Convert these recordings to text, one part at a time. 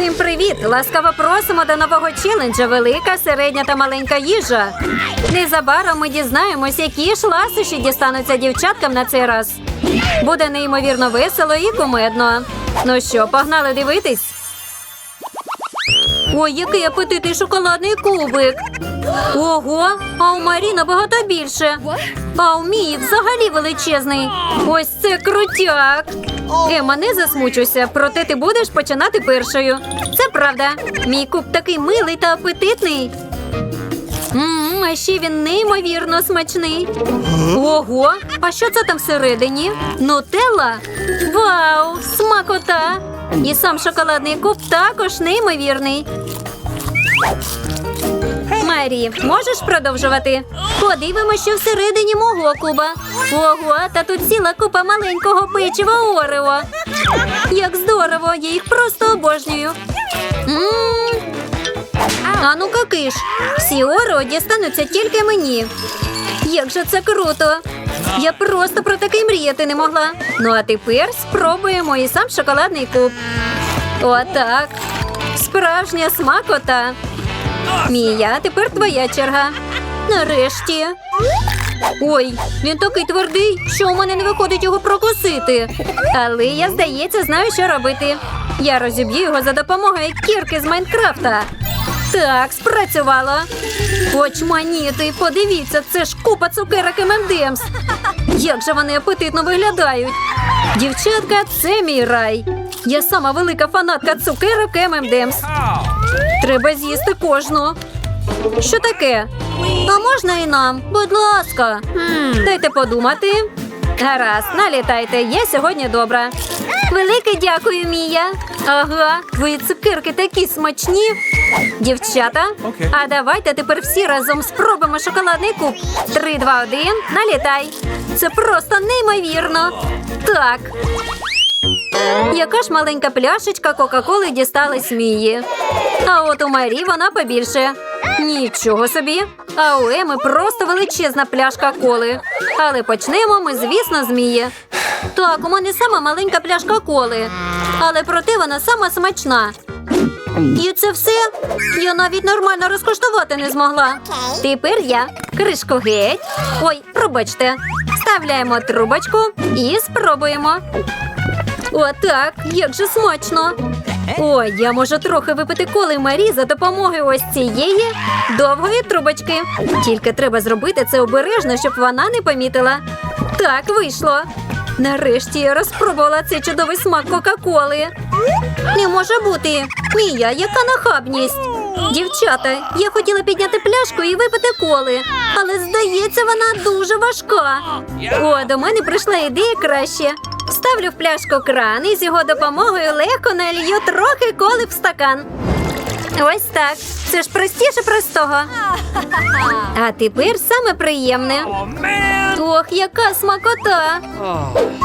Всім привіт! Ласкаво просимо до нового челенджа Велика, середня та маленька їжа. Незабаром ми дізнаємось, які ж ласощі дістануться дівчаткам на цей раз. Буде неймовірно весело і кумедно. Ну що, погнали дивитись? Ой, який апетитний шоколадний кубик. Ого, а у Марі набагато більше. А у Мії взагалі величезний. Ось це крутяк. Ема, не засмучуйся, проте ти будеш починати першою. Це правда. Мій куб такий милий та апетитний. Мм, а ще він неймовірно смачний. Ого, а що це там всередині? Нутелла? Вау, смакота! І сам шоколадний куб також неймовірний. Марі, можеш продовжувати? Подивимося, що всередині мого куба. Ого, та тут ціла купа маленького печива Орео. Як здорово, я їх просто обожнюю. М. А ну-ка всі Орео дістануться тільки мені. Як же це круто! Я просто про таке мріяти не могла. Ну а тепер спробуємо і сам шоколадний куб. Отак. Справжня смакота. Мія, тепер твоя черга. Нарешті. Ой, він такий твердий, що у мене не виходить його прокусити. Але я, здається, знаю, що робити. Я розіб'ю його за допомогою кірки з Майнкрафта. Так, спрацювало. Очманіти, подивіться, це ж купа цукерок ММДМС. Як же вони апетитно виглядають. Дівчатка, це мій рай. Я сама велика фанатка цукерок ММДМС. Треба з'їсти кожну. Що таке? А можна і нам? Будь ласка. Дайте подумати. Гаразд, налітайте. Я сьогодні добра. Велике дякую, Мія. Ага, твої цукерки такі смачні. Дівчата, Окей. а давайте тепер всі разом спробуємо шоколадний куб. Три, два, один, налітай. Це просто неймовірно. Так. Яка ж маленька пляшечка Кока-Коли дісталась Мії. А от у Марі вона побільше. Нічого собі. А у Еми просто величезна пляшка коли. Але почнемо ми, звісно, з Мії. Так, у мене сама маленька пляшка коли. Але проте вона сама смачна. І це все? Я навіть нормально розкоштувати не змогла. Тепер я кришку геть. Ой, пробачте. Вставляємо трубочку і спробуємо. Отак, як же смачно. Ой, я можу трохи випити коли Марі за допомогою ось цієї довгої трубочки. Тільки треба зробити це обережно, щоб вона не помітила. Так, вийшло. Нарешті я розпробувала цей чудовий смак Кока-Коли. Не може бути. Мія, яка нахабність. Дівчата, я хотіла підняти пляшку і випити коли, але здається, вона дуже важка. О, до мене прийшла ідея краще. Ставлю в пляшку кран і з його допомогою легко налью трохи коли в стакан. Ось так. Це ж простіше простого. А тепер саме приємне. Ох, яка смакота!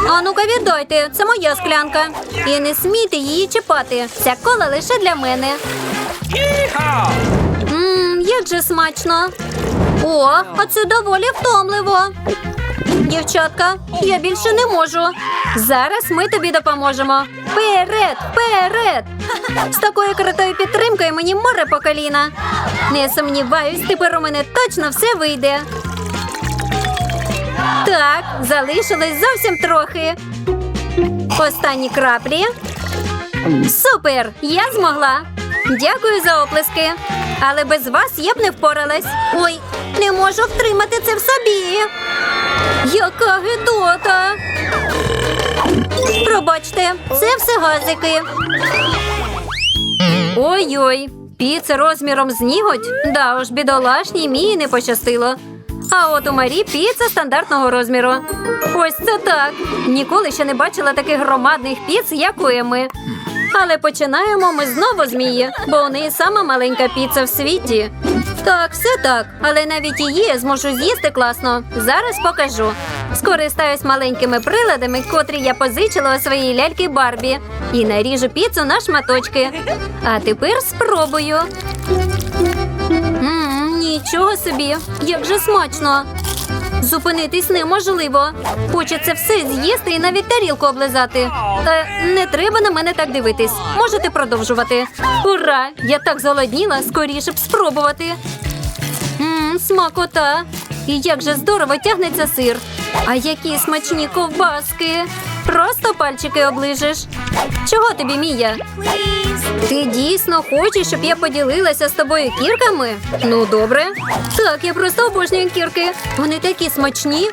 А ну-ка віддайте, це моя склянка. І не смійте її чіпати. Ця кола лише для мене. Yeehaw! Мм, як же смачно. О, а це доволі втомливо. Дівчатка, я більше не можу. Зараз ми тобі допоможемо. Вперед, вперед! З такою крутою підтримкою мені море по коліна. Не сумніваюсь, тепер у мене точно все вийде. Так, залишилось зовсім трохи. Останні краплі. Супер! Я змогла. Дякую за оплески. Але без вас я б не впоралась. Ой, не можу втримати це в собі. Яка гидота. Пробачте, це все газики. Ой-ой, піца розміром з ніготь? Да уж, бідолашній мії не пощастило. А от у Марі піца стандартного розміру. Ось це так. Ніколи ще не бачила таких громадних піц, як у Еми. Але починаємо ми знову з Мії, бо у неї сама маленька піца в світі. Так, все так, але навіть її зможу з'їсти класно. Зараз покажу. Скористаюсь маленькими приладами, котрі я позичила у своїй ляльки Барбі, і наріжу піцу на шматочки. А тепер спробую. Нічого собі, як же смачно. Зупинитись неможливо. Хочеться все з'їсти і навіть тарілку облизати. Е, не треба на мене так дивитись. Можете продовжувати. Ура! Я так зголодніла, скоріше б спробувати. Мм, смакота. І як же здорово тягнеться сир. А які смачні ковбаски. Просто пальчики оближеш. Чого тобі, Мія? Ти дійсно хочеш, щоб я поділилася з тобою кірками? Ну, добре. Так, я просто обожнюю кірки. Вони такі смачні.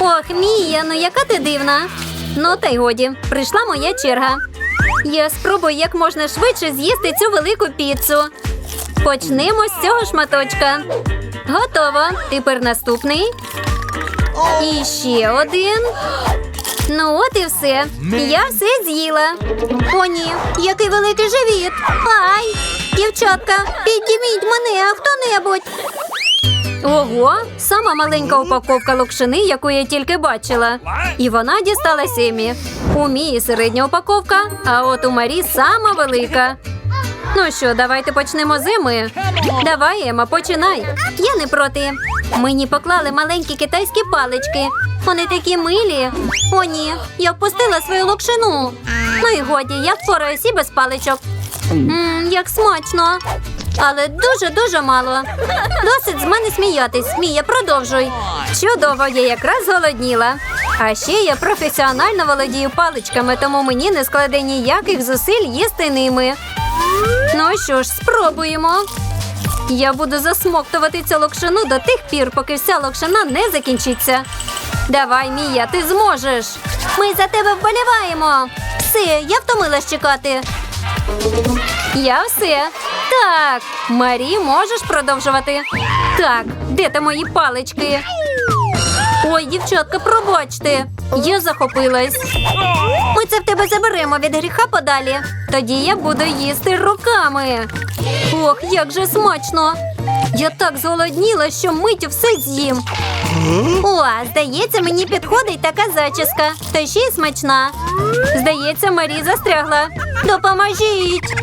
Ох, Мія, ну яка ти дивна. Ну, та й годі, прийшла моя черга. Я спробую як можна швидше з'їсти цю велику піцу. Почнемо з цього шматочка. Готово. Тепер наступний. І ще один. Ну от і все. Я все з'їла. О, ні, який великий живіт. Ай! Дівчатка, підніміть мене, хто-небудь. Ого, сама маленька упаковка локшини, яку я тільки бачила. І вона дісталась Емі. У Мії середня упаковка, а от у Марі сама велика. Ну що, давайте почнемо з Еми. Давай, Ема, починай. Я не проти. Мені поклали маленькі китайські палички. Вони такі милі. О, ні, я впустила свою локшину. Ну і годі, я впораюсь і без паличок. Мм, як смачно. Але дуже-дуже мало. Досить з мене сміятись. Мія, продовжуй. Чудово, я якраз голодніла. А ще я професіонально володію паличками, тому мені не складе ніяких зусиль їсти ними. Ну що ж, спробуємо. Я буду засмоктувати цю локшину до тих пір, поки вся локшина не закінчиться. Давай, Мія, ти зможеш. Ми за тебе вболіваємо. Все, я втомилась чекати. Я все. Так, Марі, можеш продовжувати. Так, де ти мої палички? Ой, дівчатка, пробачте. Я захопилась. Ми це в тебе заберемо від гріха подалі. Тоді я буду їсти руками. Ох, як же смачно! Я так зголодніла, що миттю все з'їм. О, здається, мені підходить така зачіска. Та ще й смачна. Здається, Марі застрягла. Допоможіть!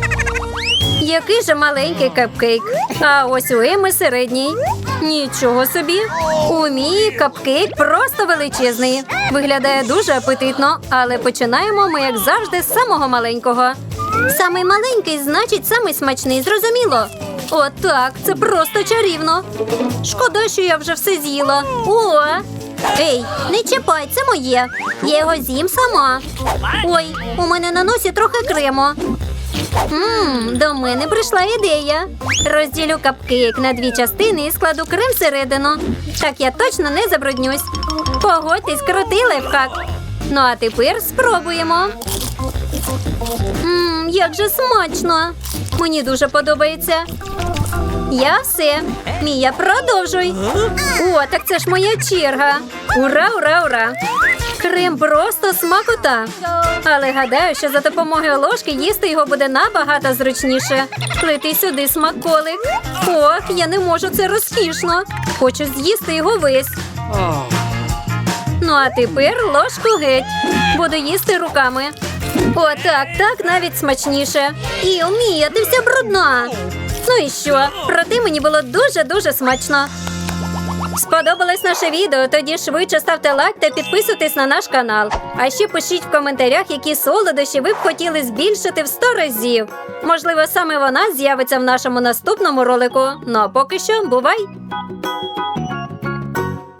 Який же маленький капкейк. А ось у Еми середній. Нічого собі. У Мії капкейк просто величезний. Виглядає дуже апетитно, але починаємо ми, як завжди, з самого маленького. Самий маленький, значить, самий смачний, зрозуміло. О, так, це просто чарівно. Шкода, що я вже все з'їла. О! Ей, не чіпай, це моє. Я його з'їм сама. Ой, у мене на носі трохи крему. Ммм, до мене прийшла ідея. Розділю капкейк на дві частини і складу крем всередину. Так я точно не забруднюсь. Погодьтесь, крутий лайфхак. Ну а тепер спробуємо. Ммм, як же смачно. Мені дуже подобається. Я все. Мія, продовжуй. О, так це ж моя черга. Ура, ура, ура! Крем просто смакота. Але гадаю, що за допомогою ложки їсти його буде набагато зручніше. Плети сюди смаколик. Ох, я не можу це розкішно. Хочу з'їсти його весь. Ну а тепер ложку геть. Буду їсти руками. О, так, так навіть смачніше. І Мія, ти вся брудна. Ну і що? Проте мені було дуже-дуже смачно. Сподобалось наше відео? Тоді швидше ставте лайк та підписуйтесь на наш канал. А ще пишіть в коментарях, які солодощі ви б хотіли збільшити в 100 разів. Можливо, саме вона з'явиться в нашому наступному ролику. Ну а поки що, бувай!